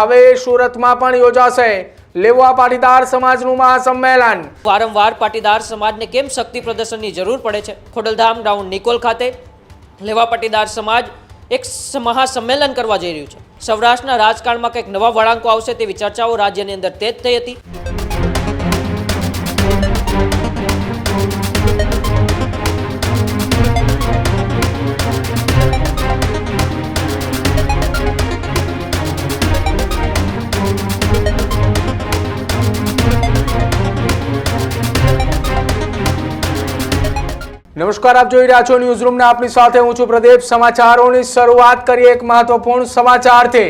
હવે સુરતમાં પણ યોજાશે. લેવા પાટીદાર સમાજનું મહાસંમેલન. વારંવાર પાટીદાર સમાજને કેમ શક્તિ પ્રદર્શનની જરૂર પડે છે? ખોડલધામ ગ્રાઉન્ડ નિકોલ ખાતે લેવા પાટીદાર સમાજ એક મહાસંમેલન કરવા જઈ રહ્યું છે. સૌરાષ્ટ્રના રાજકારણમાં કંઈક નવા વળાંકો આવશે તેવી ચર્ચાઓ રાજ્યની અંદર તે જ થઈ હતી. નમસ્કાર, આપ જોઈ રહ્યા છો ન્યૂઝ રૂમના આપની સાથે હું છું પ્રદીપ. સમાચારોની શરૂઆત કરીએ એક મહત્વપૂર્ણ સમાચારથી.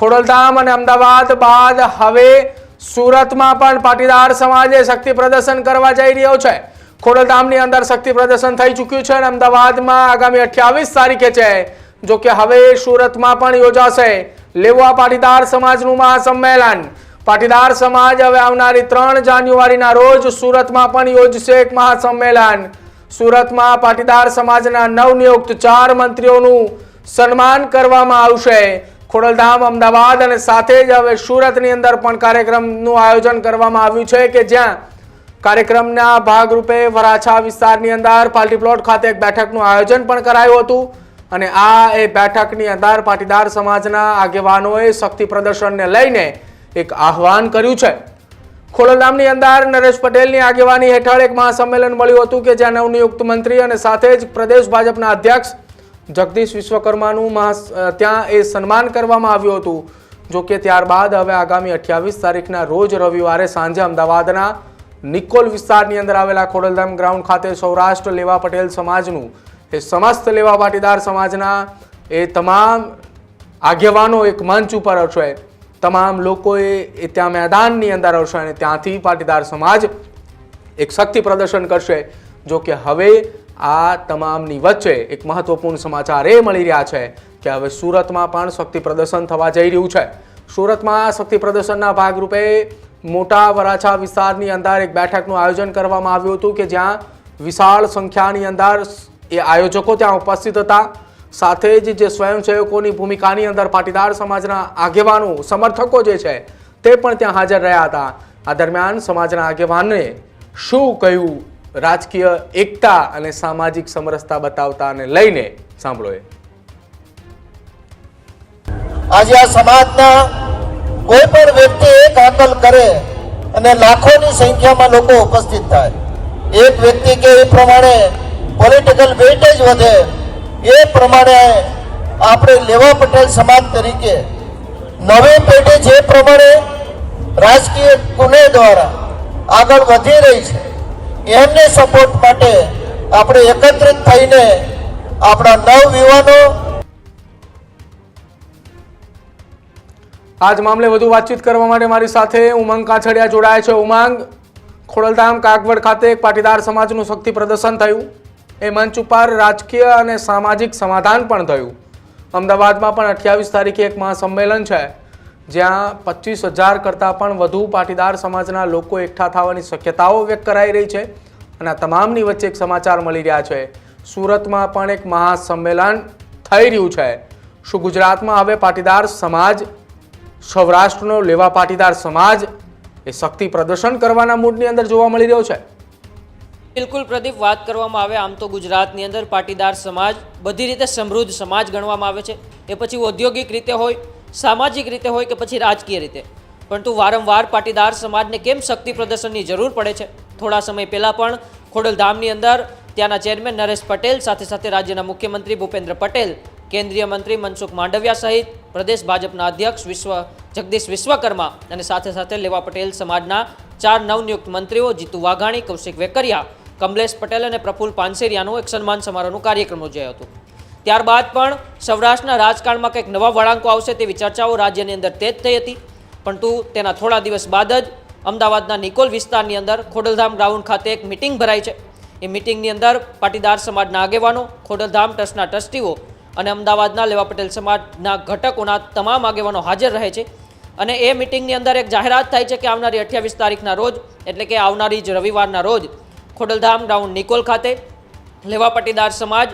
ખોડલધામ અને અમદાવાદ બાદ હવે સુરતમાં પણ પાટીદાર સમાજે શક્તિ પ્રદર્શન કરવા જઈ રહ્યો છે. ખોડલધામની અંદર શક્તિ પ્રદર્શન થઈ ચૂક્યું છે અને અમદાવાદમાં આગામી અઠ્યાવીસ તારીખે છે. જો કે હવે સુરતમાં પણ યોજાશે લેવા પાટીદાર સમાજનું મહાસંમેલન. પાટીદાર સમાજ હવે આવનારી ત્રણ જાન્યુઆરીના રોજ સુરતમાં પણ યોજશે એક મહાસંમેલન. સુરતમાં પાટીદાર સમાજના નવનિયુક્ત ચાર મંત્રીઓનું સન્માન કરવામાં આવશે. ખોડલધામ, અમદાવાદ અને સાથે જ હવે સુરતની અંદર પણ કાર્યક્રમનું આયોજન કરવામાં આવ્યું છે કે જ્યાં કાર્યક્રમના ભાગરૂપે વરાછા વિસ્તારની અંદર પાર્ટી પ્લોટ ખાતે એક બેઠકનું આયોજન પણ કરાયું હતું અને આ એ બેઠકની અંદર પાટીદાર સમાજના આગેવાનોએ શક્તિ પ્રદર્શનને લઈને એક આહવાન કર્યું છે. ખોડલધામની અંદર નરેશ પટેલની આગેવાની હેઠળ એક મહાસંમેલન મળ્યું હતું કે જ્યાં નવનિયુક્ત મંત્રી અને સાથે જ પ્રદેશ ભાજપના અધ્યક્ષ જગદીશ વિશ્વકર્માનું મહા ત્યાં એ સન્માન કરવામાં આવ્યું હતું. જો કે ત્યારબાદ હવે આગામી અઠ્યાવીસ તારીખના રોજ રવિવારે સાંજે અમદાવાદના નિકોલ વિસ્તારની અંદર આવેલા ખોડલધામ ગ્રાઉન્ડ ખાતે સૌરાષ્ટ્ર લેવા પટેલ સમાજનું, એ સમસ્ત લેવા પાટીદાર સમાજના એ તમામ આગેવાનો એક મંચ ઉપર હશે તમામ લોકોએ એ ત્યાં મેદાનની અંદર આવશે અને ત્યાંથી પાટીદાર સમાજ એક શક્તિ પ્રદર્શન કરશે. જો કે હવે આ તમામની વચ્ચે એક મહત્વપૂર્ણ સમાચાર એ મળી રહ્યા છે કે હવે સુરતમાં પણ શક્તિ પ્રદર્શન થવા જઈ રહ્યું છે. સુરતમાં શક્તિ પ્રદર્શનના ભાગરૂપે મોટા વરાછા વિસ્તારની અંદર એક બેઠકનું આયોજન કરવામાં આવ્યું હતું કે જ્યાં વિશાળ સંખ્યાની અંદર એ આયોજકો ત્યાં ઉપસ્થિત હતા. સાથે જ જે સ્વયંસેવકોની ભૂમિકાની અંદર પાટીદાર સમાજના આગેવાનો, સમર્થકો જે છે, તે પણ ત્યાં હાજર રહ્યા હતા. આ દરમિયાન સમાજના આગેવાનને શું કહ્યું? રાજકીય એકતા અને સામાજિક સમરસતા બતાવતાને લઈને સાંભળો આજે આ સમાજના કોઈ પણ વ્યક્તિ એક હાકલ કરે અને લાખોની સંખ્યામાં લોકો ઉપસ્થિત થાય. એક વ્યક્તિ કે એ પ્રમાણે પોલિટિકલ વેટેજ વધે એ પ્રમાણે આપણે લેવા પટેલ સમાજ તરીકે નવે પેઢી જે પ્રમાણે રાજકીય કુને દ્વારા આગળ વધી રહી છે, એમને સપોર્ટ માટે આપણે એકત્રિત થઈને આપણા નવ યુવાનો આજ મામલે વધુ વાતચીત કરવા માટે મારી સાથે ઉમંગ કાછડિયા જોડાયા છે. ઉમંગ, ખોડલધામ કાગવડ ખાતે એક પાટીદાર સમાજનું શક્તિ પ્રદર્શન થયું. એ મંચ ઉપર રાજકીય અને સામાજિક સમાધાન પણ થયું. અમદાવાદમાં પણ અઠ્યાવીસ તારીખે એક મહાસંમેલન છે, જ્યાં પચીસ હજાર કરતાં પણ વધુ પાટીદાર સમાજના લોકો એકઠા થવાની શક્યતાઓ વ્યક્ત કરાઈ રહી છે અને આ તમામની વચ્ચે એક સમાચાર મળી રહ્યા છે. સુરતમાં પણ એક મહાસંમેલન થઈ રહ્યું છે. શું ગુજરાતમાં હવે પાટીદાર સમાજ, સૌરાષ્ટ્રનો લેવા પાટીદાર સમાજ એ શક્તિ પ્રદર્શન કરવાના મૂડની અંદર જોવા મળી રહ્યો છે? બિલકુલ પ્રદીપ, વાત કરવામાં આવે આમ તો ગુજરાતની અંદર પાટીદાર સમાજ, બધી રીતે સમૃદ્ધ સમાજ ગણવામાં આવે છે. એ પછી ઔદ્યોગિક રીતે હોય, સામાજિક રીતે હોય કે પછી રાજકીય રીતે. પરંતુ વારંવાર પાટીદાર સમાજને કેમ શક્તિ પ્રદર્શનની જરૂર પડે છે? થોડા સમય પહેલાં પણ ખોડલધામની અંદર ત્યાંના ચેરમેન નરેશ પટેલ, સાથે સાથે રાજ્યના મુખ્યમંત્રી ભૂપેન્દ્ર પટેલ, કેન્દ્રીય મંત્રી મનસુખ માંડવિયા સહિત પ્રદેશ ભાજપના અધ્યક્ષ વિશ્વ, જગદીશ વિશ્વકર્મા અને સાથે સાથે લેવા પટેલ સમાજના ચાર નવનિયુક્ત મંત્રીઓ જીતુ વાઘાણી, કૌશિક વેકરિયા કમલેશ પટેલ અને પ્રફુલ પાનસેરિયાનું એક સન્માન સમારોહનું કાર્યક્રમ યોજાયો હતો. ત્યારબાદ પણ સૌરાષ્ટ્રના રાજકારણમાં કંઈક નવા વળાંકો આવશે તેવી ચર્ચાઓ રાજ્યની અંદર તે જ થઈ હતી. પરંતુ તેના થોડા દિવસ બાદ જ અમદાવાદના નિકોલ વિસ્તારની અંદર ખોડલધામ ગ્રાઉન્ડ ખાતે એક મિટિંગ ભરાઈ છે. એ મિટિંગની અંદર પાટીદાર સમાજના આગેવાનો, ખોડલધામ ટ્રસ્ટના ટ્રસ્ટીઓ અને અમદાવાદના લેવા પટેલ સમાજના ઘટકોના તમામ આગેવાનો હાજર રહે છે. અને એ મિટિંગની અંદર એક જાહેરાત થાય છે કે આવનારી અઠ્યાવીસ તારીખના રોજ, એટલે કે આવનારી જ રવિવારના રોજ ખોડલધામ ગ્રાઉન્ડ નિકોલ ખાતે લેવા પાટીદાર સમાજ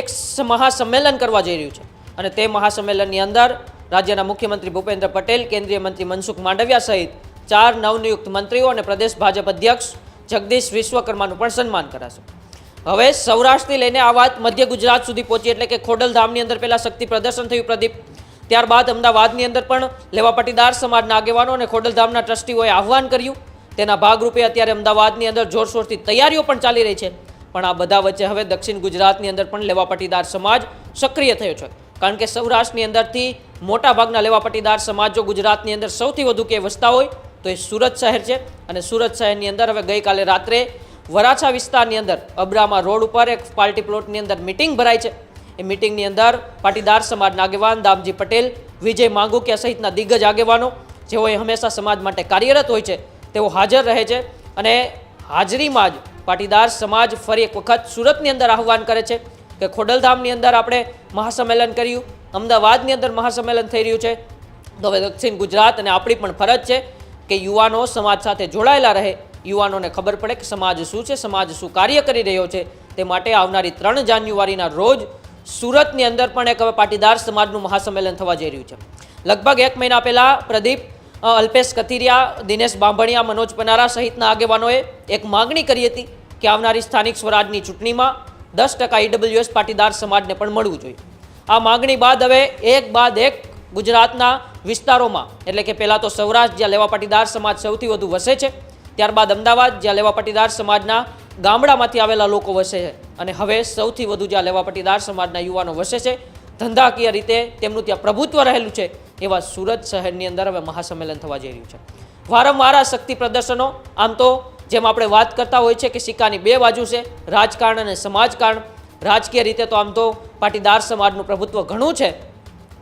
એક મહાસંમેલન કરવા જઈ રહ્યું છે. અને તે મહાસંમેલનની અંદર રાજ્યના મુખ્યમંત્રી ભૂપેન્દ્ર પટેલ, કેન્દ્રીય મંત્રી મનસુખ માંડવિયા સહિત ચાર નવનિયુક્ત મંત્રીઓ અને પ્રદેશ ભાજપ અધ્યક્ષ જગદીશ વિશ્વકર્માનું પણ સન્માન કરાશે. હવે સૌરાષ્ટ્રથી લઈને આ વાત મધ્ય ગુજરાત સુધી પહોંચી એટલે કે ખોડલધામની અંદર પહેલા શક્તિ પ્રદર્શન થયું પ્રદીપ. ત્યારબાદ અમદાવાદની અંદર પણ લેવા પાટીદાર સમાજના આગેવાનો અને ખોડલધામના ટ્રસ્ટીઓએ આહવાન કર્યું. તેના ભાગરૂપે અત્યારે અમદાવાદની અંદર જોરશોરથી તૈયારીઓ પણ ચાલી રહી છે. પણ આ બધા વચ્ચે હવે દક્ષિણ ગુજરાતની અંદર પણ લેવા પાટીદાર સમાજ સક્રિય થયો છે. કારણ કે સૌરાષ્ટ્રની અંદરથી મોટા ભાગના લેવા પાટીદાર સમાજ જો ગુજરાતની અંદર સૌથી વધુ કે વસતા હોય, તો એ સુરત શહેર છે. અને સુરત શહેરની અંદર હવે ગઈકાલે રાત્રે વરાછા વિસ્તારની અંદર અબ્રામા રોડ ઉપર એક પાર્ટી પ્લોટની અંદર મિટિંગ ભરાય છે. એ મિટિંગની અંદર પાટીદાર સમાજના આગેવાન દામજી પટેલ, વિજય માંગુકિયા સહિતના દિગ્ગજ આગેવાનો જેઓ એ હંમેશા સમાજ માટે કાર્યરત હોય છે તેઓ હાજર રહે છે અને હાજરીમાં જ પાટીદાર સમાજ ફરી એક વખત સુરતની અંદર આહવાન કરે છે કે ખોડલધામની અંદર આપણે મહાસંમેલન કર્યું, અમદાવાદની અંદર મહાસંમેલન થઈ રહ્યું છે. તો હવે દક્ષિણ ગુજરાત અને આપણી પણ ફરજ છે કે યુવાનો સમાજ સાથે જોડાયેલા રહે. યુવાનોને ખબર પડે કે સમાજ શું છે, સમાજ શું કાર્ય કરી રહ્યો છે. તે માટે આવનારી ત્રણ જાન્યુઆરીના રોજ સુરતની અંદર પણ એક હવે પાટીદાર સમાજનું મહાસંમેલન થવા જઈ રહ્યું છે. લગભગ એક મહિના પહેલાં પ્રદીપ અલ્પેશ કથિરિયા, દિનેશ બાંભણિયા, મનોજ પનારા સહિતના આગેવાનોએ એક માગણી કરી હતી કે આવનારી સ્થાનિક સ્વરાજની ચૂંટણીમાં દસ ટકા ઈડબ્લ્યુએસ પાટીદાર સમાજને પણ મળવું જોઈએ. આ માગણી બાદ હવે એક બાદ એક ગુજરાતના વિસ્તારોમાં, એટલે કે પહેલાં તો સૌરાષ્ટ્ર, જ્યાં લેવા પાટીદાર સમાજ સૌથી વધુ વસે છે, ત્યારબાદ અમદાવાદ, જ્યાં લેવા પાટીદાર સમાજના ગામડામાંથી આવેલા લોકો વસે છે, અને હવે સૌથી વધુ જ્યાં લેવા પાટીદાર સમાજના યુવાનો વસે છે, ધંધાકીય રીતે તેમનું ત્યાં પ્રભુત્વ રહેલું છે એવા સુરત શહેરની અંદર હવે મહાસંમેલન થવા જઈ રહ્યું છે. વારંવાર આ શક્તિ પ્રદર્શનો, આમ તો જેમ આપણે વાત કરતા હોય છે કે સિક્કાની બે બાજુ છે, રાજકારણ અને સમાજકારણ. રાજકીય રીતે તો આમ તો પાટીદાર સમાજનું પ્રભુત્વ ઘણું છે.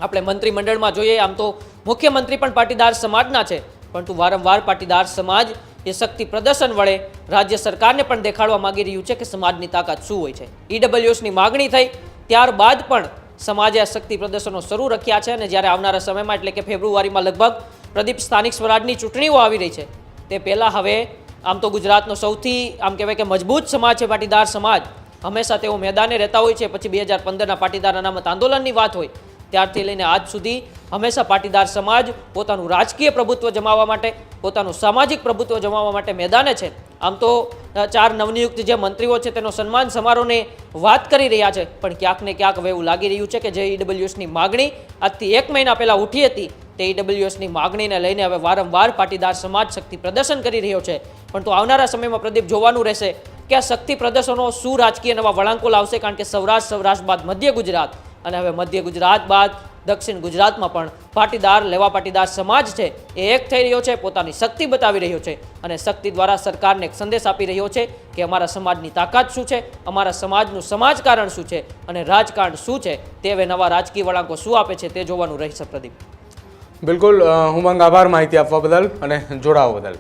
આપણે મંત્રીમંડળમાં જોઈએ, આમ તો મુખ્યમંત્રી પણ પાટીદાર સમાજના છે. પરંતુ વારંવાર પાટીદાર સમાજ એ શક્તિ પ્રદર્શન વડે રાજ્ય સરકારને પણ દેખાડવા માંગી રહ્યું છે કે સમાજની તાકાત શું હોય છે. ઈડબ્લ્યુએસની માગણી થઈ, ત્યારબાદ પણ સમાજે આ શક્તિ પ્રદર્શનો શરૂ રાખ્યા છે અને જ્યારે આવનારા સમયમાં, એટલે કે ફેબ્રુઆરીમાં લગભગ પ્રદીપ સ્થાનિક સ્વરાજની ચૂંટણીઓ આવી રહી છે, તે પહેલાં હવે આમ તો ગુજરાતનો સૌથી, આમ કહેવાય કે મજબૂત સમાજ છે, પાટીદાર સમાજ. હંમેશા તેઓ મેદાને રહેતા હોય છે, પછી બે હજાર પંદરના પાટીદાર અનામત આંદોલનની વાત હોય ત્યારથી લઈને આજ સુધી હંમેશા પાટીદાર સમાજ પોતાનું રાજકીય પ્રભુત્વ જમાવવા માટે, પોતાનું સામાજિક પ્રભુત્વ જમાવવા માટે મેદાને છે. આમ તો ચાર નવનિયુક્ત જે મંત્રીઓ છે તેનો સન્માન સમારોહને વાત કરી રહ્યા છે. પણ ક્યાંક ને ક્યાંક હવે એવું લાગી રહ્યું છે કે જે ઈડબ્લ્યુએસની માગણી આજથી એક મહિના પહેલાં ઉઠી હતી. તે ઈડબ્લ્યુએસની માગણીને લઈને હવે વારંવાર પાટીદાર સમાજ શક્તિ પ્રદર્શન કરી રહ્યો છે. પણ તો આવનારા સમયમાં પ્રદીપ જોવાનું રહેશે કે આ શક્તિ પ્રદર્શનો શું રાજકીય નવા વળાંકો લાવશે કારણ કે સૌરાષ્ટ્ર સૌરાષ્ટ્ર બાદ મધ્ય ગુજરાત. અને હવે મધ્ય ગુજરાત બાદ દક્ષિણ ગુજરાતમાં પણ પાટીદાર, લેવા પાટીદાર સમાજ છે એ એક થઈ રહ્યો છે, પોતાની શક્તિ બતાવી રહ્યો છે અને શક્તિ દ્વારા સરકારને એક સંદેશ આપી રહ્યો છે કે અમારા સમાજની તાકાત શું છે, અમારા સમાજનું સમાજકારણ શું છે અને રાજકારણ શું છે, તે હવે નવા રાજકીય વળાંકો શું આપે છે તે જોવાનું રહેશે પ્રદીપ. બિલકુલ હું ઉમંગ આભાર માહિતી આપવા બદલ અને જોડાવા બદલ.